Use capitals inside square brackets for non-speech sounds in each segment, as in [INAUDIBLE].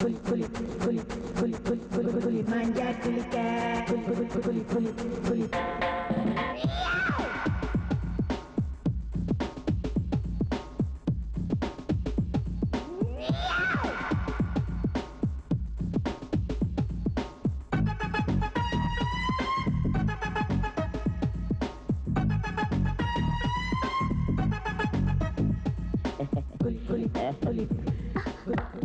Fully, fully, fully, fully, fully, fully, fully, manja, fully, cat, fully, fully, fully, fully, fully, fully. Fully, fully, fully.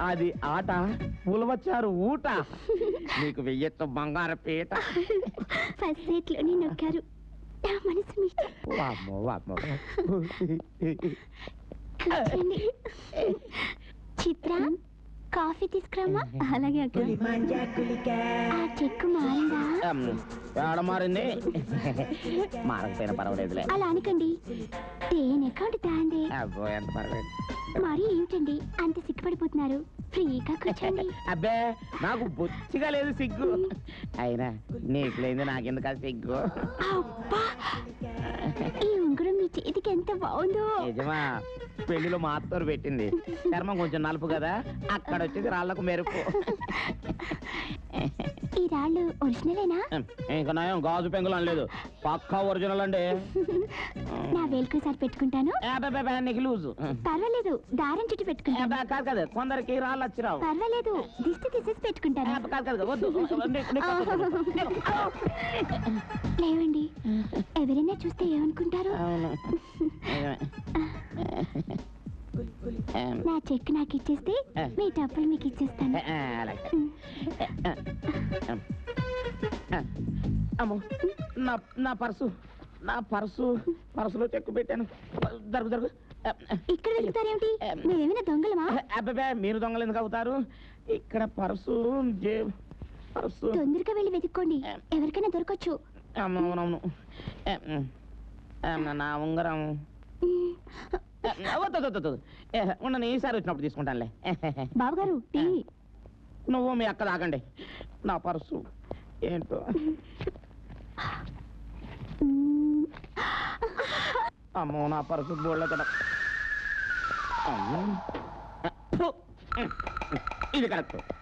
అది ఆట పులవచ్చారు ఊట. నీకు వెయ్యొచ్చు బంగారు పీట. ఫస్ట్ నొక్కారు. నా మనసు మీట. వామ్మో వామ్మో. కూర్చోండి. చిత్ర కాఫీ తీసుకురామా అలాగే అక్క ఆ చెక్కు మారిందా? ఏడ మారింది [LAUGHS] మారకపోయినా పర్వాలేదులే. అలా అనకండి. దేని అకౌంట్ తాండి అబ్బో ఎంత పర్వాలేదు. మరి ఏమిటండి? అంత సిగ్గుపడిపోతున్నారు. ఫ్రీగా కూర్చోండి. [LAUGHS] అబ్బే నాకు బొచ్చిగా లేదు సిగ్గు. అయినా నీకు లేదు నాకెందుకు ఆ సిగ్గు? అబ్బా! ఈ ఉంగరం మీ చేతికి ఎంత బాగుందో. నిజమా? పెళ్ళిలో మా అత్తోరు పెట్టింది. చర్మం కొంచెం నలుపు కదా? అక్కడ వచ్చేది రాళ్ళకు మెరుపు. [LAUGHS] ఈ రాళ్ళు ఒరిజినలేనా ఇంకా నయం గాజు పెంగులు అనలేదు. పక్కా ఒరిజినల్ అండి. నా వేలుకు సార్ పెట్టుకుంటాను. నీకు లూజు. పర్వాలేదు దారం చుట్టూ పెట్టుకుంటాను. కాదు కాదు కొందరికి రాళ్ళు వచ్చిరావు. పర్వాలేదు దిష్టి తీసేసి పెట్టుకుంటాను. కాదు వద్దు. లేవండి. ఎవరైనా చూస్తే ఏమనుకుంటారు? నా చెక్ నాకు ఇచ్చేస్తే మీ డబ్బులు మీకు ఇచ్చేస్తాను. అలాగే. అమ్మో నా నా పర్సు నా పర్సు పర్సులో చెక్కు పెట్టాను. జరుగు జరుగు. ఇక్కడ వెతుకుతారేమిటి మేమేమైనా దొంగలమా? అబ్బబ్బే మీరు దొంగలు ఎందుకు అవుతారు? ఇక్కడ పర్సు పర్సు. తొందరగా వెళ్ళి వెతుక్కోండి. ఎవరికైనా దొరకచ్చు. అవును, అవునవును. నా ఉంగరం. ఉండను ఈసారి వచ్చినప్పుడు తీసుకుంటానులే. బాబుగారు టీ. నువ్వు మీ అక్క తాగండి. నా పర్సు. ఏంటో? మ్మ్. అమ్మో నా పర్సు బోళ్ళ కదా. ఇది కరెక్ట్